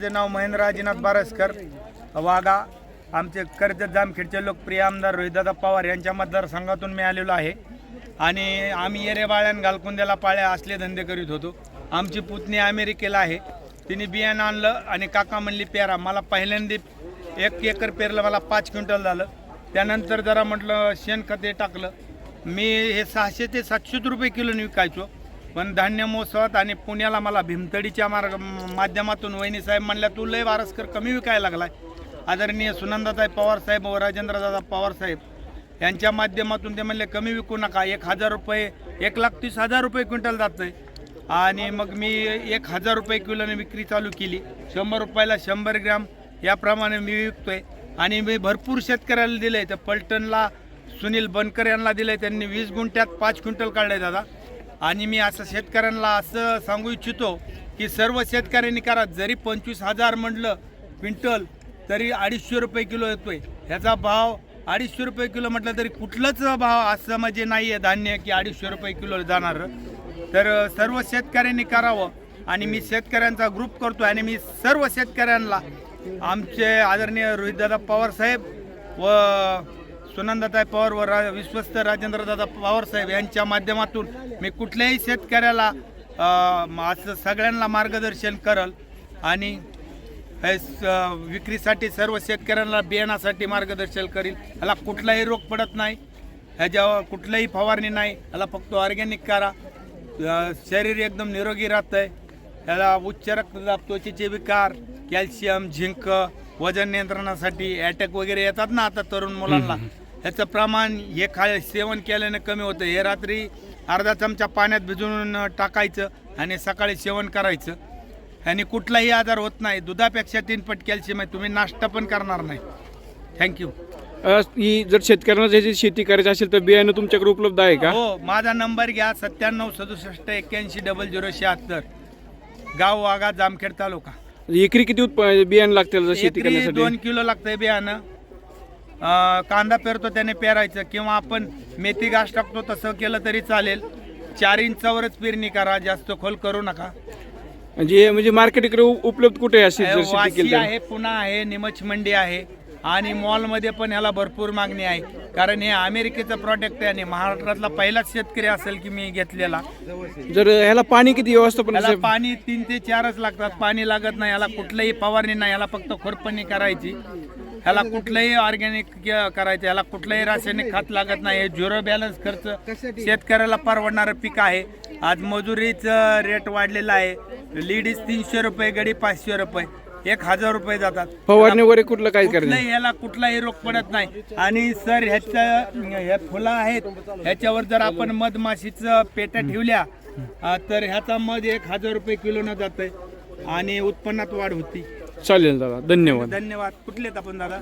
माझे नाव महेंद्र अजिनाथ बारसकर. वाघा आमचे कर्जत जामखेडचे लोकप्रिय आमदार रोहितदादा पवार यांच्या मतदारसंघातून मी आलेलो आहे. आणि आम्ही येरेबाळ्यान घालकुंद्याला पाळ्या असले धंदे करीत होतो. आमची पुतणी अमेरिकेला आहे. तिने बियाणं आणलं आणि काका म्हणली पेरा मला पहिल्यांदा एक एकर पेरलं मला पाच क्विंटल झालं. त्यानंतर जरा म्हटलं शेणखते टाकलं. मी हे सहाशे ते सातशे रुपये किलोने विकायचो. पण धान्य महोत्सवात आणि पुण्याला मला भीमतडीच्या मार्ग माध्यमातून वहिनी साहेब म्हणल्या तू लय वारसकर कमी विकायला लागलाय. आदरणीय सुनंदाताई पवार साहेब व राजेंद्रदादा पवार साहेब यांच्या माध्यमातून ते म्हणले कमी विकू नका. एक हजार रुपये एक लाख तीस हजार रुपये क्विंटल जातं आहे आणि मग मी एक हजार रुपये किलोने विक्री चालू केली. शंभर रुपयाला शंभर ग्रॅम याप्रमाणे मी विकतो आहे आणि मी भरपूर शेतकऱ्याला दिले तर पलटणला सुनील बनकर यांना दिलं आहे त्यांनी वीस गुंठ्यात पाच क्विंटल काढलं आहे दादा. आणि मी असं शेतकऱ्यांना असं सांगू इच्छितो की सर्व शेतकऱ्यांनी करा. जरी पंचवीस हजार म्हटलं क्विंटल तरी अडीचशे रुपये किलो येतोय. ह्याचा भाव अडीचशे रुपये किलो म्हटलं तरी कुठलंच भाव असं म्हणजे नाही आहे धान्य की अडीचशे रुपये किलो जाणार. तर सर्व शेतकऱ्यांनी करावं. आणि मी शेतकऱ्यांचा ग्रुप करतो आणि मी सर्व शेतकऱ्यांना आमचे आदरणीय रोहितदादा पवार साहेब व सुनंदाताई पवार व रा विश्वस्त राजेंद्रदादा पवार साहेब यांच्या माध्यमातून मी कुठल्याही शेतकऱ्याला असं सगळ्यांना मार्गदर्शन करल आणि हे स- विक्रीसाठी सर्व शेतकऱ्यांना बियाणासाठी मार्गदर्शन करील. ह्याला कुठलाही रोग पडत नाही. ह्याच्यावर कुठलाही फवारणी नाही. ह्याला फक्त ऑर्गॅनिक करा. शरीर एकदम निरोगी राहतं आहे ह्याला उच्च रक्तदाब त्वचेचे विकार कॅल्शियम झिंक वजन नियंत्रणासाठी अटॅक वगैरे येतात ना आता तरुण मुलांना. ह्याचं प्रमाण हे खा सेवन केल्याने कमी होतं. हे रात्री अर्धा चमचा पाण्यात भिजवून टाकायचं आणि सकाळी सेवन करायचं. आणि कुठलाही आजार होत नाही. दुधापेक्षा तीन पट कॅल्शियम आहे. तुम्ही नाश्ता पण करणार नाही. थँक्यू ही जर शेतकऱ्यांना ज्याची शेती करायची असेल तर बियाणं तुमच्याकडे उपलब्ध आहे का? हो माझा नंबर घ्या. सत्त्याण्णव सदुसष्ट एक्क्याऐंशी डबल झिरो शहात्तर. गाव वाघा जामखेड तालुका. एकरी किती उत्प बियाणं लागतील जर शेती एकरी करण्यासाठी? दोन किलो लागतंय बियाणं. कांदा पेरतो त्याने पेरायचं. किंवा आपण मेथी घास टाकतो तसं केलं तरी चालेल. चार इंचावरच पेरणी करा जास्त खोल करू नका. म्हणजे म्हणजे मार्केट इकडे उपलब्ध कुठे आहे? अशी जर शेती वाशी केली तर? आहे पुणा आहे निमच मंडी आहे. आणि मॉलमध्ये पण ह्याला भरपूर मागणी आहे. कारण हे अमेरिकेचं प्रॉडक्ट आहे आणि महाराष्ट्रातला पहिलाच शेतकरी असेल की मी घेतलेला. जर ह्याला पाणी किती व्यवस्थापन याला पाणी तीन ते चारच लागतात. पाणी लागत नाही याला कुठलंही फवारणी नाही याला फक्त खोरपणी करायची. ह्याला कुठलंही ऑर्गॅनिक करायचं याला कुठलंही रासायनिक खत लागत नाही हे झिरो बॅलन्स खर्च शेतकऱ्याला परवडणारं पीक आहे. आज मजुरीचं रेट वाढलेला आहे. लेडीज तीनशे रुपये गडी पाचशे रुपये एक हजार रुपये जातात. फवारणी वगैरे कुठलं काय करायचं कुठलाही याला कुठलाही रोग पडत नाही. आणि सर ह्याच्या ह्या फुलं आहेत. ह्याच्यावर जर आपण मधमाशीचं पेट्या ठेवल्या तर ह्याचा मध एक हजार रुपये किलोनं जातंय. आणि उत्पन्नात वाढ होती. चालेल दादा धन्यवाद. धन्यवाद. कुठले आहेत आपण दादा?